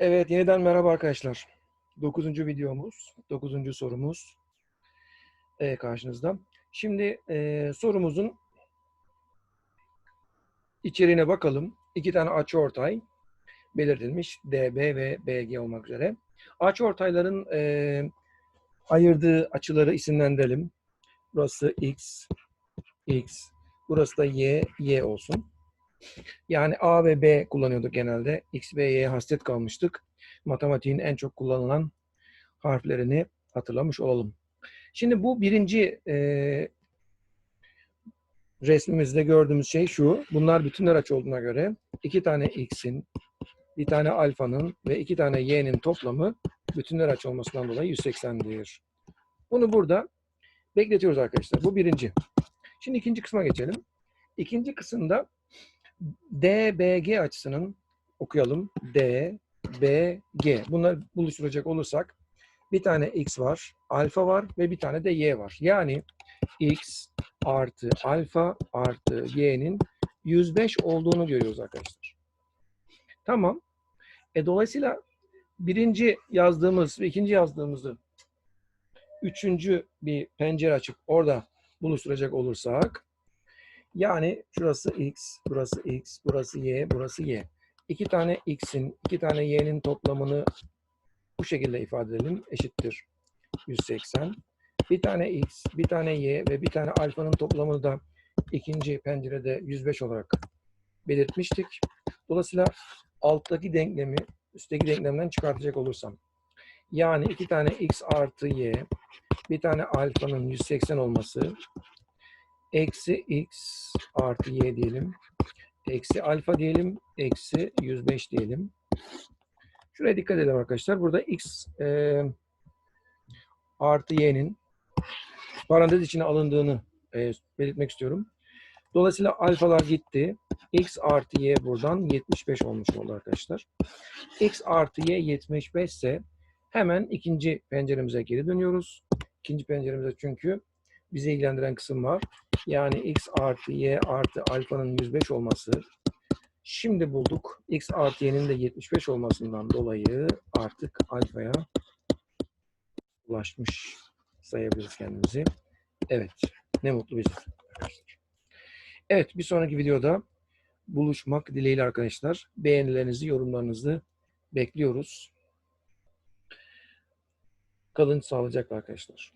Evet, yeniden merhaba arkadaşlar. Dokuzuncu videomuz, dokuzuncu sorumuz e, karşınızda. Şimdi e, sorumuzun içeriğine bakalım. İki tane açıortay belirtilmiş. DB ve BG olmak üzere. Açıortayların e, ayırdığı açıları isimlendirelim. Burası X, X. Burası da Y, Y olsun. Yani A ve B kullanıyorduk genelde. X ve Y'ye hasret kalmıştık. Matematiğin en çok kullanılan harflerini hatırlamış olalım. Şimdi bu birinci e, resmimizde gördüğümüz şey şu. Bunlar bütünler açı olduğuna göre iki tane X'in, bir tane alfanın ve iki tane Y'nin toplamı bütünler açı olmasından dolayı 180'dir. Bunu burada bekletiyoruz arkadaşlar. Bu birinci. Şimdi ikinci kısma geçelim. İkinci kısımda DBG açısının okuyalım. D, B, G. Bunları buluşturacak olursak bir tane X var, alfa var ve bir tane de Y var. Yani X artı alfa artı Y'nin 105 olduğunu görüyoruz arkadaşlar. Tamam. E, dolayısıyla birinci yazdığımız ve ikinci yazdığımızı üçüncü bir pencere açıp orada buluşturacak olursak yani şurası x, burası x, burası y, burası y. İki tane x'in, iki tane y'nin toplamını bu şekilde ifade edelim. Eşittir 180. Bir tane x, bir tane y ve bir tane alfanın toplamını da ikinci pencerede 105 olarak belirtmiştik. Dolayısıyla alttaki denklemi üstteki denklemden çıkartacak olursam yani iki tane x artı y, bir tane alfanın 180 olması eksi x artı y diyelim. Eksi alfa diyelim. Eksi 105 diyelim. Şuraya dikkat edelim arkadaşlar. Burada x e, artı y'nin parantez içine alındığını e, belirtmek istiyorum. Dolayısıyla alfalar gitti. x artı y buradan 75 olmuş oldu arkadaşlar. x artı y 75 ise hemen ikinci penceremize geri dönüyoruz. İkinci penceremize çünkü bizi ilgilendiren kısım var. Yani x artı y artı alfanın 105 olması. Şimdi bulduk. x artı y'nin de 75 olmasından dolayı artık alfaya ulaşmış sayabiliriz kendimizi. Evet. Ne mutlu bize. Evet. Bir sonraki videoda buluşmak dileğiyle arkadaşlar. Beğenilerinizi, yorumlarınızı bekliyoruz. Kalın sağlıcakla arkadaşlar.